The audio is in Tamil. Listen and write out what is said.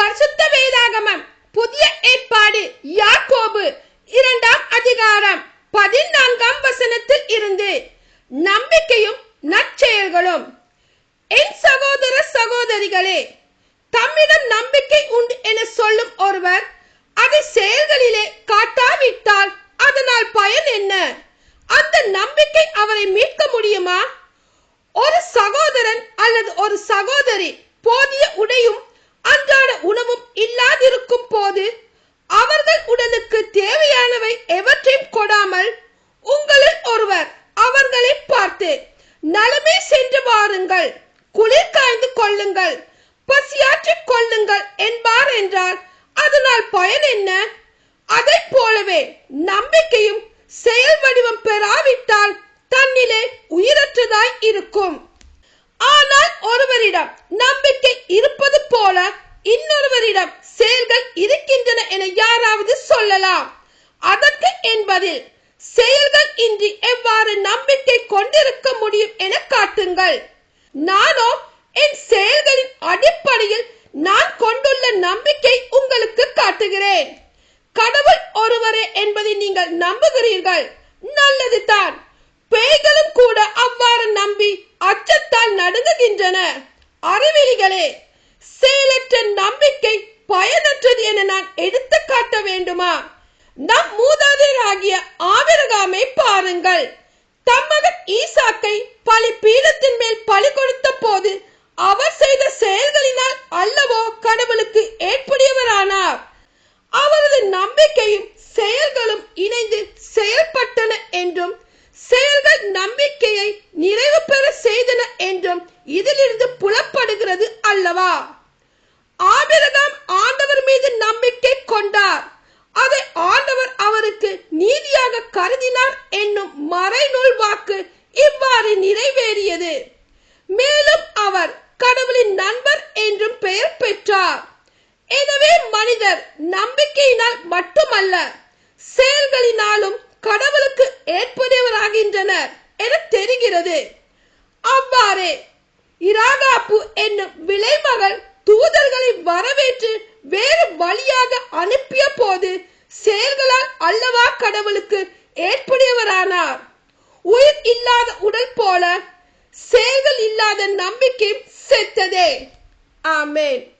பரிசுத்த வேதாகமம். புதிய ஏற்பாடு யாக்கோபு. இரண்டாம் அதிகாரம் பதினான்காம் வசனத்தில் இருந்து நம்பிக்கையும் நற்செயல்களும். என் சகோதர சகோதரிகளே தம்மிடம் நம்பிக்கை உண்டு என சொல்லும் ஒருவர் அதை செயல்களிலே காட்டாவிட்டால் அதனால் பயன் என்ன? அந்த நம்பிக்கை அவரை மீட்க முடியுமா? ஒரு சகோதரன் அல்லது ஒரு சகோதரி போதிய உடையும் உணவும் இல்லாதிருக்கும் போது அவர்கள் உடலுக்கு தேவையானவை எவற்றையும் கொடாமல் உங்களில் ஒருவர் அவர்களை பார்த்து நலமே சென்று வாருங்கள் குளிர் காய்ந்து கொள்ளுங்கள் பசியாற்றிக் கொள்ளுங்கள் என்பார் என்றால் அதனால் பயன் என்ன? அதைப் போலவே நம்பிக்கையும் செயல் வடிவம் பெறாவிட்டால் தன்னிலே உயிரற்றதாய் இருக்கும். ஆனால் ஒருவரிடம் நம்பிக்கை இருப்பது போல இன்னொருவரிடம் செயல்கள் இருக்கின்றன என யாராவது சொல்லலாம். அதற்கு என்பதில் செயல்கள் இன்றி எவ்வாறு நம்பிக்கை கொண்டிருக்க முடியும் என காட்டுங்கள். நானோ என் செயல்களின் அடிப்படையில் நான் கொண்டுள்ள நம்பிக்கை உங்களுக்கு காட்டுகிறேன். கடவுள் ஒருவரே என்பதை நீங்கள் நம்புகிறீர்கள். நல்லது தான். பேய்களும் கூட அவ்வாறு நம்பி அச்சத்தால் நடுங்குகின்றன. அறிவு செயலற்ற நம்பிக்கை பயனற்றது என நான் எடுத்து காட்ட நம் மூதாதையராகிய ஆபிரகாமை பாருங்கள். தம்மகன் ஈசாக்கை பலி பீடத்தின் மேல் பலி கொடுத்த போது அவர் செய்த செயல்களினால் அல்லவோ கடவுளுக்கு ஏற்புடையவரானார். அவரது நம்பிக்கையும் செயல்களும் இணைந்து செயல்பட்டன என்றும் செயல்கள் நம்பிக்கையை நிறைவு பெற செய்தன என்றும் இதிலிருந்து புலப்படுகிறது அல்லவா? ஆபிரகாம் ஆண்டவர் மீது நம்பிக்கை கொண்டார். அதை ஆண்டவர் அவருக்கு நீதியாக கருதினார் என்னும் மறைநூல் வாக்கு இவ்வாறு நிறைவேறியது. மேலும் அவர் கடவுளின் நண்பர் என்றும் பெயர் பெற்றார். எனவே மனிதர் நம்பிக்கையினால் மட்டுமல்ல செயல்களினாலும் கடவுளுக்கு ஏற்புடையவராகின்றனர் என தெரிகிறது. அவ்வாறே இராகாப்பு என்னும் விலைமகள் தூதர்களை வரவேற்று வேறு வழியாக அனுப்பிய போது செயல்களால் அல்லவா கடவுளுக்கு ஏற்புடையவரானார். உயிர் இல்லாத உடல் போல செயல்கள் இல்லாத நம்பிக்கை செத்ததே. ஆமேன்.